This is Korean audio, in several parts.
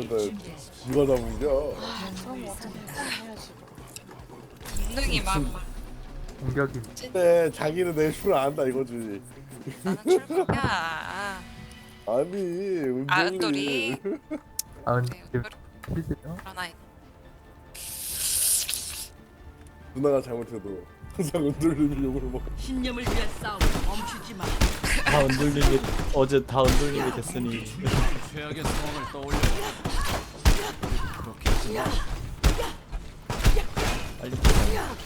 이거 어떻게 해야지 능이 막 공격이 근데 자기는 내 술 안다 이거지. 나는 출구야. 아니 은돌이. 아, 은돌이. 아 네, 근데 실제요? 그러나 누나가 잘못해도 항상 은돌님이 욕을 먹어. 신념을 위한 싸움 멈추지 마. 다 은돌림이 어제 다 은돌림이 됐으니 최악의 상황을 떠올려 그렇게 하지 마 빨리 보자.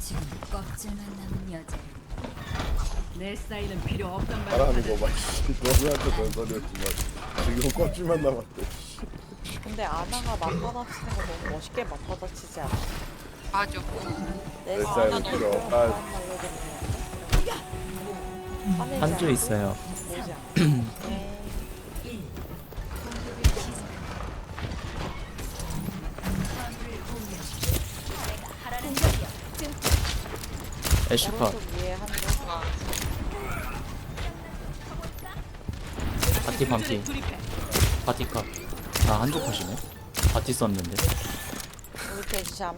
지금 껍질만 남은 여자 내 사인은 필요 없단 말 잘하는 하는 거 봐. 너네한테 전설이었지만 지금 껍질만 남았대. 근데 아나가 맞받아치는 거 너무 멋있게 맞받아치지 않아? 내내 사이는 사이는 필요 없다. 한조 있어요. 뭐지 않아? 애쉬컷 오른쪽 위에 한조 바티 반피. 바티컷 아 한조 컷이네. 바티 썼는데. 우리 대시함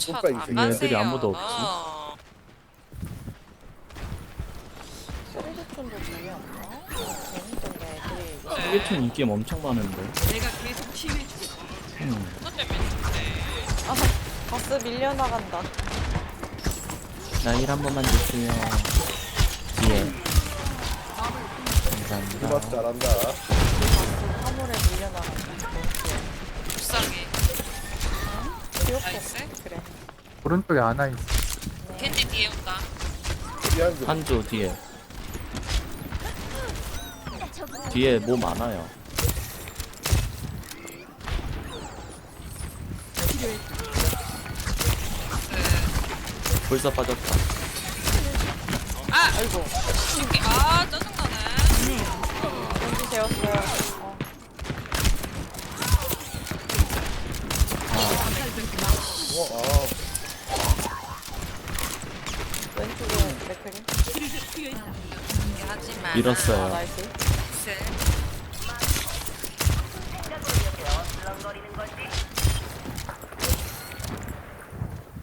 생긴 애들이 가세요. 아무도 없지. 어. 재밌던데 애들이 소개팅 인기 엄청 많은데 내가 계속 치유해주게. 음. 또 재밌는데. 아 바스 밀려나간다 나일 한 번만 주세요 누나 감사합니다 잘한다. 화물에 밀려나간다 불쌍해. 나이스. 오른쪽에 안아 있어 겐지 뒤에 온다. 미안 좀. 한조 뒤에 뒤에 뭐 많아요 불사 빠졌다 아! 아이고 이게 아 짜증나네. 왠지 되었어요 어. 어, 아, 왼쪽에 맥크리 하지만. 아 밀었어요. 나이스 나이스.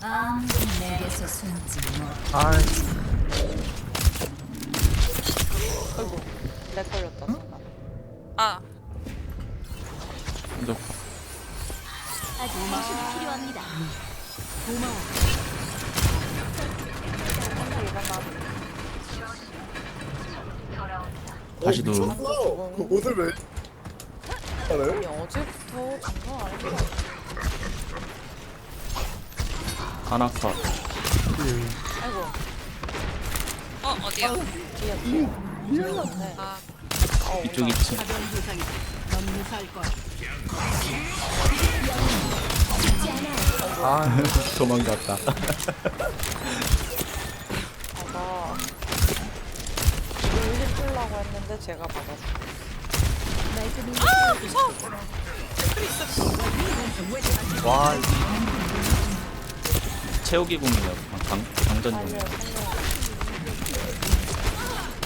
아무도 내게서 숨지 못 아 다시 누 어, 그 옷을 왜? 아니 어제부터 장난 아니야 하나 컷 아이고 어 어디야? 뒤에 뒤에 네. 아 어, 이쪽 온다. 2층 가벼운 부상이. 넌 무사할 거야. 아, 도망갔다 아나 이걸 했는데 제가 받았어 와 채우기 궁이요 강, 강전 살려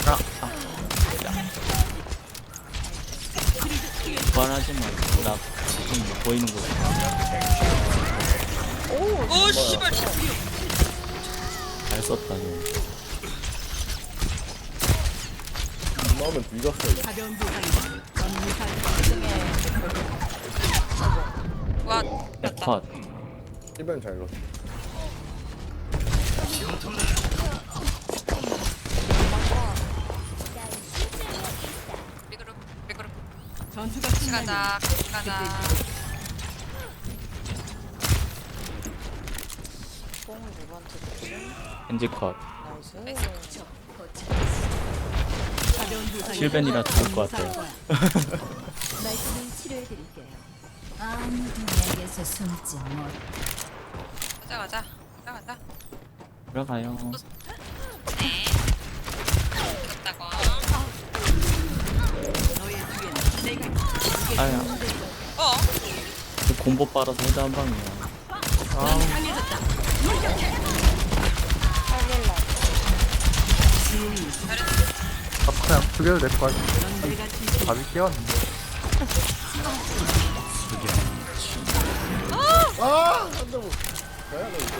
아, 아. 말하지 마. 나 지금 뭐 보이는 거. 오 씨발. 잘 썼다, 너. 나오면 뒤졌어. 와 야, 됐다. 컷. 1번 잘 넣었어. 리그룹 리그룹. 전투가 같이 가자. 같이 가자. 뽕 누구한테 줬지? 엔지 컷. 나이스. 실벤이라 죽을 것 같아요. 거야. 말씀을 치료해드릴게요 아무도 내게서 숨지 못 가자 가자. 가자 가자. 들어가요. 네. 아야. 어? 공보 빨아서 헤드 한 방이야. 살릴라. 아, 그냥 죽여도 될 것 같아. 밥이 깨웠는데. 아! 한다고. 가야 돼, 이거.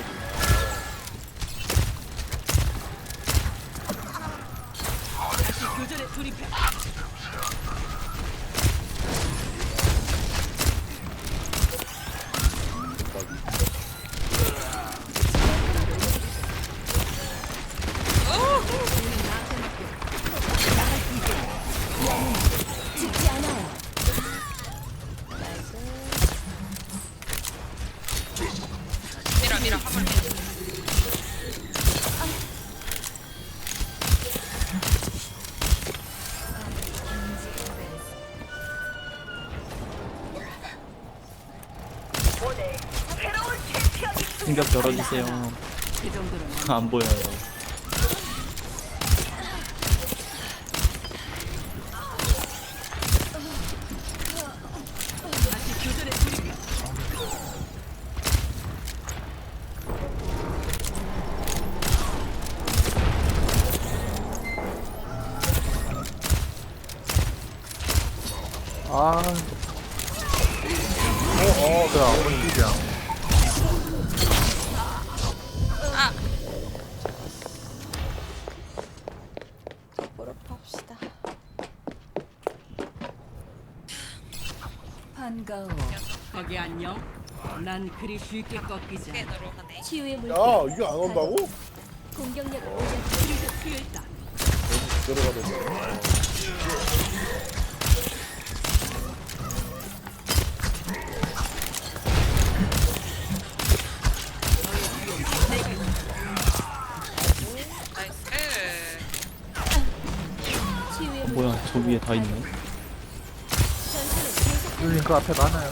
밀어 충격 열어주세요. 안 보여요. 아. 반가워. 거기 안녕. 난 그리 쉽게 꺾이지 꽤 않아. 노력하네. 치유의 물. 야, 이게 안 온다고? 공격력을 올려. 치료가 필요했다. 들어가야 돼. 나이스. 치유의 어, 물. 뭐야, 저 위에 다 있네. 유린 그 앞에 많아요.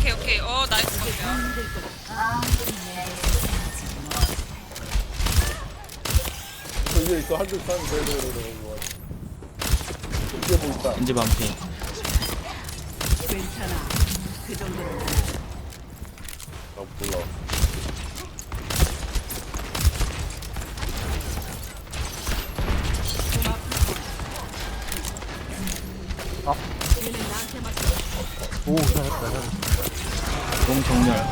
오케이 오케이. 어 나이스 방금. 저 위에 있어, 한줄 타면 돼, 돼, 돼, 돼, 돼. 이게 뭐 있다. 겐지 반피. 괜찮아. 그 정도로 나 몰라. 오, 잘했다, 잘했다. 너무 정렬.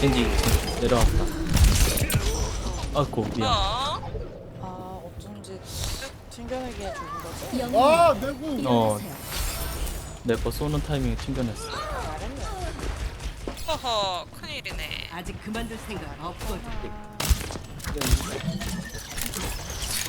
겐지 내려왔다. 아고 미안. 어. 아 어쩐지 튕겨내기에 죽은 거지. 아, 내구! 어, 일어나세요. 내거 쏘는 타이밍에 튕겨냈어. 허허 큰일이네. 아직 그만둘 생각 없거든.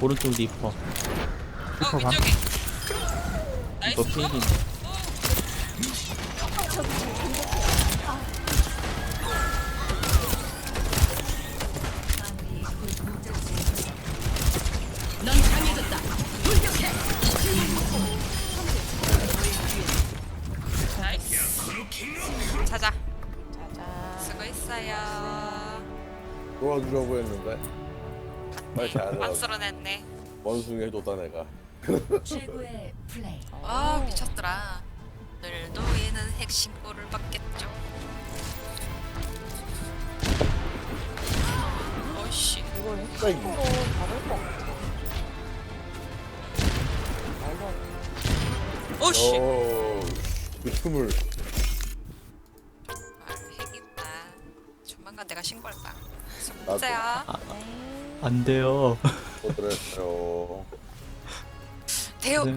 오른쪽 리퍼. 어 봐. 위쪽에. 나이스. 너 필이네. 넌 놀아주려고 했는데. 말 잘하더라고. 만들어냈네. 원숭이 해줬다, 내가. 최고의 플레이. 아 미쳤더라. 오늘도 얘는 핵심골을 받겠죠. 어이씨. 이걸. 핵심으로 받을 것 같아. 말도 안 돼. 어이씨. 어, 그 춤을. 수고하세요. 안 돼요. 또 그랬어요. 대역